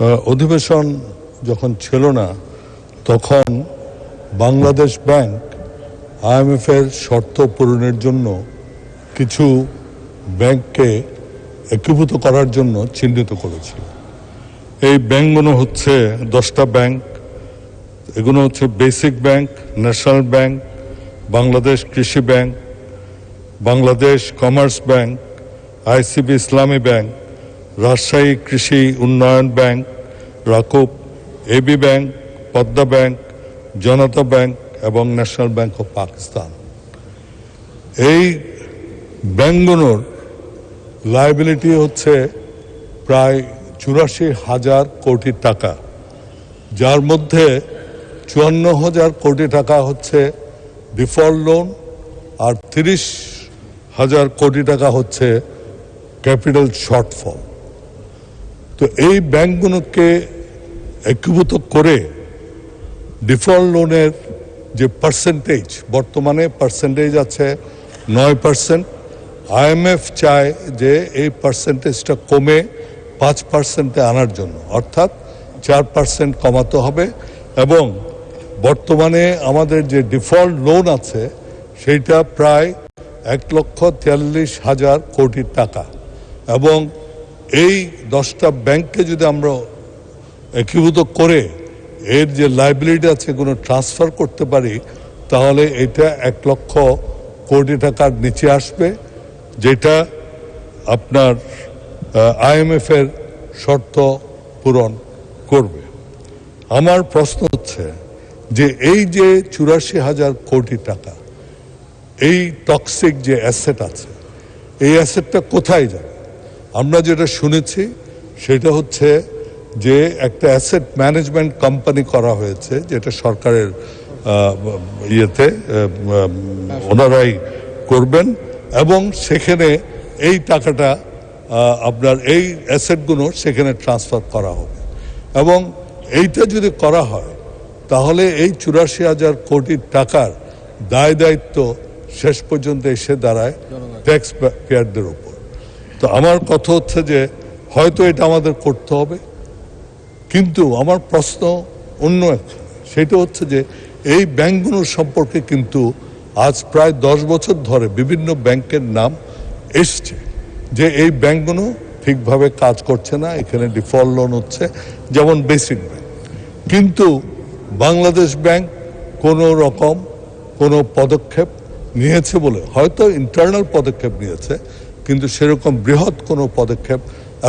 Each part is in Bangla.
অধিবেশন যখন ছিল না, তখন বাংলাদেশ ব্যাংক আইএমএফ এর শর্ত পূরণের জন্য কিছু ব্যাংককে একীভূত করার জন্য চিহ্নিত করেছিল। এই ব্যাংকগুলো হচ্ছে দশটা ব্যাংক, এগুলো হচ্ছে basic bank, national bank, Bangladesh Krishi bank, Bangladesh commerce bank, ICB Islami bank Rajshahi Krishi Unnayan bank Rakub AB bank, Padma bank, Janata bank এবং ন্যাশনাল ব্যাংক অফ পাকিস্তান। এই ব্যাংকগুলোর লাইবিলিটি হচ্ছে প্রায় চুরাশি হাজার কোটি টাকা। যার মধ্যে চুয়ান্ন হাজার কোটি টাকা হচ্ছে ডিফল্ট লোন আর তিরিশ হাজার কোটি টাকা হচ্ছে ক্যাপিটাল শর্টফল। তো এই ব্যাংকগুলোকে একীভূত করে ডিফল্ট লোনের যে পার্সেন্টেজ বর্তমানে পার্সেন্টেজ আছে নয় পার্সেন্ট আইএমএফ চায় যে এই পার্সেন্টেজটা কমে পাঁচ পার্সেন্টে আনার জন্য, অর্থাৎ চার পার্সেন্ট কমাতে হবে। এবং বর্তমানে আমাদের যে ডিফল্ট লোন আছে, সেইটা প্রায় এক লক্ষ তেয়াল্লিশ হাজার কোটি টাকা। এবং এই দশটা ব্যাংককে যদি আমরা একীভূত করে এর যে লাইবিলিটি আছে কোনো ট্রান্সফার করতে পারি, তাহলে এটা এক লক্ষ কোটি টাকার নিচে আসবে, যেটা আপনার আইএমএফ এর শর্ত পূরণ করবে। আমার প্রশ্ন হচ্ছে যে এই যে চুরাশি হাজার কোটি টাকা, এই টক্সিক যে অ্যাসেট আছে, এই অ্যাসেটটা কোথায় যাবে? আমরা যেটা শুনেছি সেটা হচ্ছে যে একটা অ্যাসেট ম্যানেজমেন্ট কোম্পানি করা হয়েছে যেটা সরকারের ইয়েতে ওনারাই করবেন এবং সেখানে এই টাকাটা আপনার এই অ্যাসেটগুলো সেখানে ট্রান্সফার করা হবে। এবং এইটা যদি করা হয় তাহলে এই চুরাশি হাজার কোটি টাকার দায় দায়িত্ব শেষ পর্যন্ত এসে দাঁড়ায় ট্যাক্স পেয়ারদের উপর। তো আমার কথা হচ্ছে যে হয়তো এটা আমাদের করতে হবে। কিন্তু আমার প্রশ্ন অন্য একটা সেটা হচ্ছে যে এই ব্যাংকগুলোর সম্পর্কে কিন্তু আজ প্রায় দশ বছর ধরে বিভিন্ন ব্যাংকের নাম এসছে যে এই ব্যাংকগুলো ঠিকভাবে কাজ করছে না, এখানে ডিফল্ট লোন হচ্ছে, যেমন বেসিক ব্যাংক। কিন্তু বাংলাদেশ ব্যাংক কোনো রকম কোনো পদক্ষেপ নিয়েছে বলে, হয়তো ইন্টারনাল পদক্ষেপ নিয়েছে কিন্তু সেরকম বৃহৎ কোনো পদক্ষেপ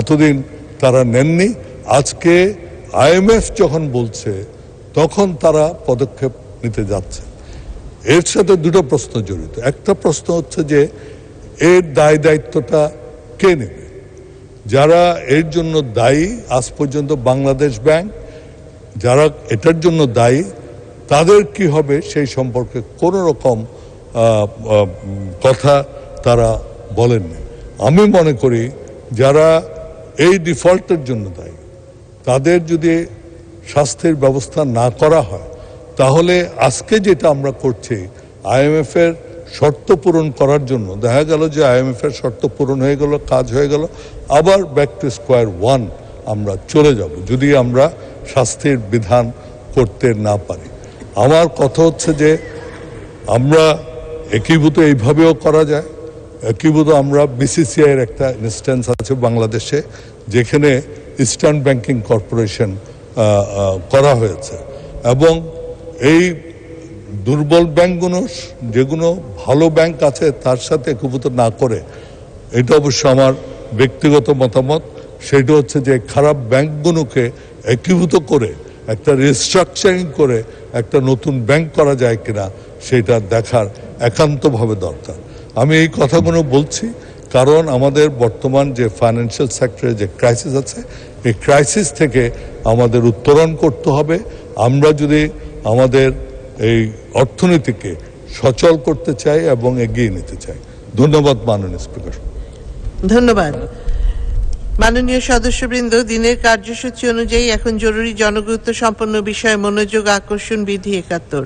এতদিন তারা নেননি। আজকে আইএমএফ যখন বলছে, তখন তারা পদক্ষেপ নিতে যাচ্ছে। এর সাথে দুটো প্রশ্ন জড়িত। একটা প্রশ্ন হচ্ছে যে, এর দায় দায়িত্বটা কে নেবে? যারা এর জন্য দায়ী, আজ পর্যন্ত বাংলাদেশ ব্যাংক, যারা এটার জন্য দায়ী, তাদের কি হবে সেই সম্পর্কে কোনো রকম কথা তারা বলেননি। আমি মনে করি যারা এই ডিফল্টের জন্য দায়ী, তাদের যদি স্বাস্থ্যের ব্যবস্থা না করা হয়, তাহলে আজকে যেটা আমরা করছি আইএমএফ এর শর্ত পূরণ করার জন্য, দেখা গেল যে আইএমএফ এর শর্ত পূরণ হয়ে গেল, কাজ হয়ে গেল, আবার ব্যাক টু স্কোয়ার ওয়ান আমরা চলে যাব, যদি আমরা স্বাস্থ্যের বিধান করতে না পারি। আমার কথা হচ্ছে যে আমরা একীভূত এইভাবেও করা যায় একীভূত আমরা বিসিসিআই এর একটা ইনস্ট্যান্স আছে বাংলাদেশে, যেখানে ইস্টার্ন ব্যাংকিং কর্পোরেশন করা হয়েছে। এবং এই দুর্বল ব্যাংকগুলো, যেগুলো ভালো ব্যাংক আছে, তার সাথে একীভূত না করে, এটা অবশ্য আমার ব্যক্তিগত মতামত। সেটা হচ্ছে যে খারাপ ব্যাংকগুলোকে একীভূত করে, একটা রিস্ট্রাকচারিং করে একটা নতুন ব্যাংক করা যায় কিনা, সেটা দেখার একান্তভাবে দরকার। আমি এই কথাগুলো বলছি কারণ আমাদের বর্তমান যে ফাইন্যান্সিয়াল সেক্টরে যে ক্রাইসিস আছে, এই ক্রাইসিস থেকে আমাদের উত্তরণ করতে হবে। আমরা যদি আমাদের এই অর্থনীতিকে সচল করতে চাই এবং এগিয়ে নিতে চাই। ধন্যবাদ মাননীয় স্পিকার ধন্যবাদ। মাননীয় সদস্যবৃন্দ, দিনের কার্যসূচি অনুযায়ী এখন জরুরি জনগুরুত্ব সম্পন্ন বিষয়ে মনোযোগ, আকর্ষণ, বিধি একাত্তর।